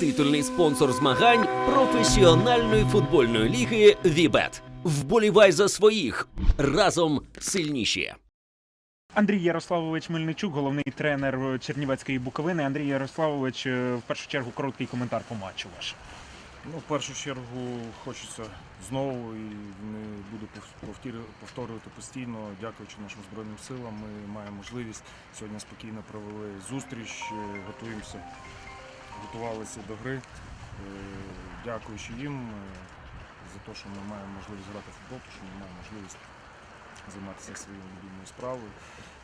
титульний спонсор змагань професіональної футбольної ліги Вібет. Вболівай за своїх разом сильніші. Андрій Ярославович Мельничук, головний тренер Чернівецької Буковини. Андрій Ярославович, е, в першу чергу короткий коментар по матчу ваш. Ну, в першу чергу хочеться знову і не буду пов- повторювати постійно. Дякуючи нашим збройним силам, ми маємо можливість сьогодні спокійно провели зустріч, е, готуємося, готувалися до гри. Е, Дякуючи їм е, за те, що ми маємо можливість грати в футбол, що ми маємо можливість займатися своєю любимою справою.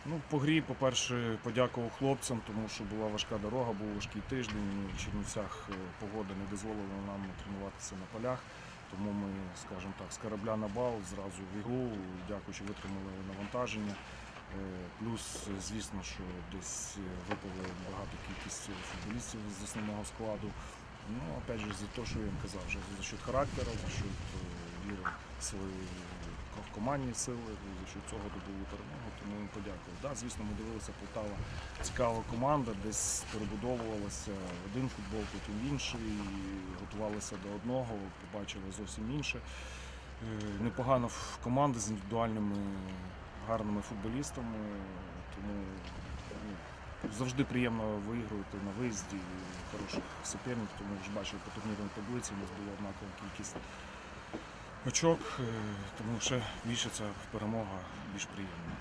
Ну, по грі, по-перше, подякував хлопцям, тому що була важка дорога, був важкий тиждень. В Чернівцях е, погода не дозволила нам тренуватися на полях. Тому ми, скажімо так, з корабля на бал зразу в іглу, дякуючи, витримали навантаження. Е, Плюс, е, звісно, що десь е, випали багато кількість футболістів з основного складу. Ну, опять же, за те, що я їм казав, вже за счет характеру, за счет віри в свої командні сили, за счет цього добули перемогу, тому їм подякував. Да, звісно, ми дивилися Полтава цікава команда, десь перебудовувалася один футбол, потім інший, готувалися до одного, побачили зовсім інше. Непогана команда з індивідуальними гарними футболістами, тому ну, завжди приємно виігрувати на виїзді хороших суперників, тому вже бачили по турнірній таблиці, у нас була однакова кількість очок, е, тому ще більше ця перемога більш приємна.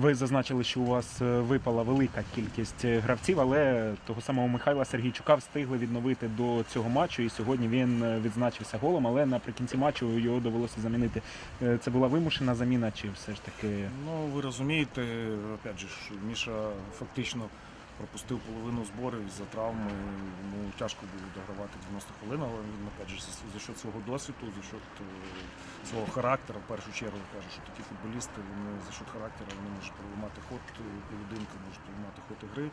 Ви зазначили, що у вас е, випала велика кількість е, гравців, але того самого Михайла Сергійчука встигли відновити до цього матчу. І сьогодні він е, відзначився голом, але наприкінці матчу його довелося замінити. Це була вимушена заміна, чи все ж таки Ну, ви розумієте, опять же, що Міша фактично пропустив половину зборів за травми. Йому тяжко було догравати 90 хвилин, але він, опять же, за, счет свого досвіду, за счет е, свого характеру, в першу чергу кажу, що такі футболісти, вони за счет характеру вони можуть проламати ход е, поєдинку, можуть приймати ход ігри.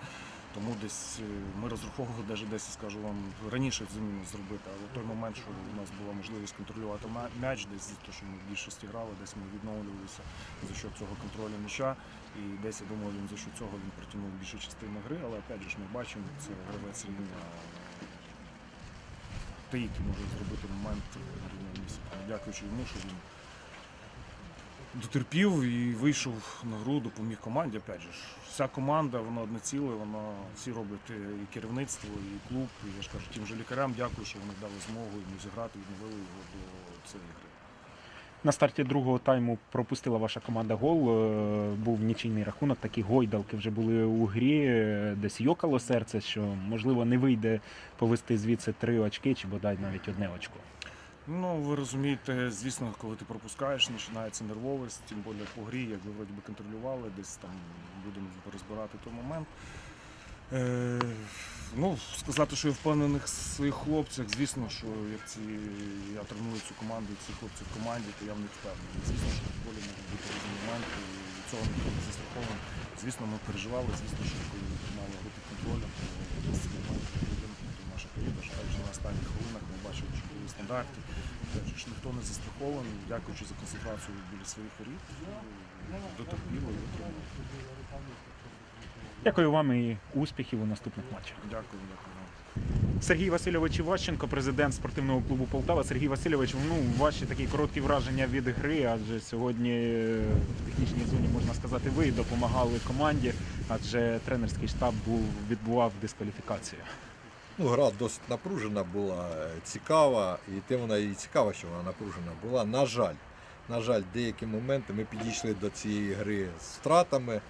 Тому десь е, ми розраховували навіть десь, скажу вам, раніше заміну зробити, але в той момент, що у нас була можливість контролювати м'яч, десь те, що ми в більшості грали, десь ми відновлювалися за счет цього контролю м'яча. І десь я думаю, він за що цього він протягнув більшу частину гри, але опять же ж ми бачимо, це гравець рівня той, який може зробити момент е. Дякуючи йому, що він дотерпів і вийшов на гру, допоміг команді. Опять же, вся команда, вона одне ціле, вона всі роблять е, і керівництво, і клуб. І я ж кажу, тим же лікарям дякую, що вони дали змогу йому зіграти, відновили його до цієї гри. на старті другого тайму пропустила ваша команда гол. е, Був нічийний рахунок, такі гойдалки вже були у грі. е, Десь йокало серце, що можливо не вийде повести звідси три очки чи бодай навіть одне очко. Ну, ви розумієте, звісно, коли ти пропускаєш, починається нервовість, тим більше по грі, як ви вроді би контролювали, десь там будемо розбирати той момент. Е, ну, сказати, що я впевнений в своїх хлопцях, звісно, що як ці, я треную цю команду, ці хлопці в команді, то я в них впевнений. Звісно, що в футболі можуть бути різні моменти, і від цього ніхто не застрахований. Звісно, ми переживали, звісно, що коли мали бути контролем, то команда, що на останніх хвилинах ми бачили, що стандарти. Ж, ніхто не застрахований, дякуючи за концентрацію біля своїх воріт, ну, дотерпіло і витримали. Дякую вам і успіхів у наступних матчах. Дякую, дякую вам. Сергій Васильович Іващенко, президент спортивного клубу Полтава. Сергій Васильович, ну ваші такі короткі враження від гри, адже сьогодні е, в технічній зоні можна сказати, ви допомагали команді, адже тренерський штаб був відбував дискваліфікацію. Ну, гра досить напружена була, цікава, і тим вона і цікава, що вона напружена була. На жаль, на жаль, деякі моменти ми підійшли до цієї гри з втратами.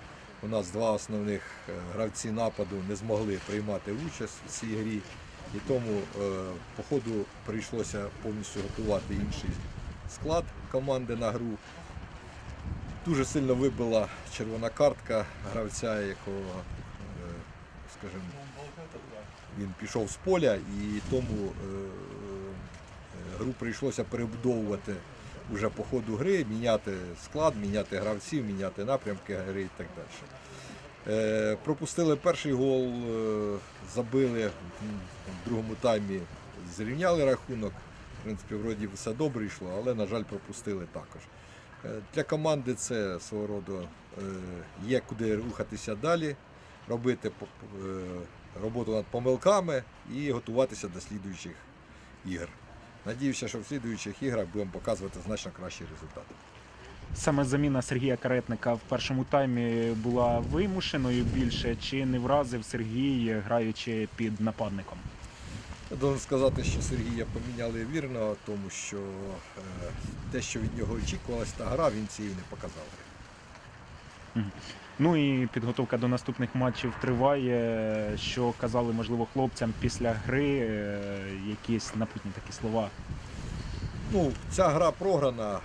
У нас два основних е, гравці нападу не змогли приймати участь в цій грі. І тому е, по ходу прийшлося повністю готувати інший склад команди на гру. Дуже сильно вибила червона картка гравця, якого, е, скажімо, він пішов з поля і тому е, е, гру прийшлося перебудовувати вже по ходу гри, міняти склад, міняти гравців, міняти напрямки гри і так далі. Е, пропустили перший гол, забили в другому таймі, зрівняли рахунок. В принципі, вроді все добре йшло, але, на жаль, пропустили також. Для команди це свого роду є куди рухатися далі, робити роботу над помилками і готуватися до слідуючих ігор. Надіюся, що в слідуючих іграх будемо показувати значно кращі результати. Саме заміна Сергія Каретника в першому таймі була вимушеною більше, чи не вразив Сергій, граючи під нападником? Я должен сказати, що Сергія поміняли вірно, тому що е, те, що від нього очікувалось, та гра, він цієї не показав. Ну і підготовка до наступних матчів триває. Що казали, можливо, хлопцям після гри, е, якісь напутні такі слова. Ну, ця гра програна, е,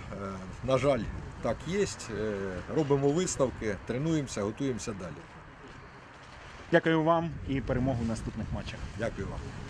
на жаль, так є. Е, робимо висновки, тренуємося, готуємося далі. Дякую вам і перемогу в наступних матчах. Дякую вам.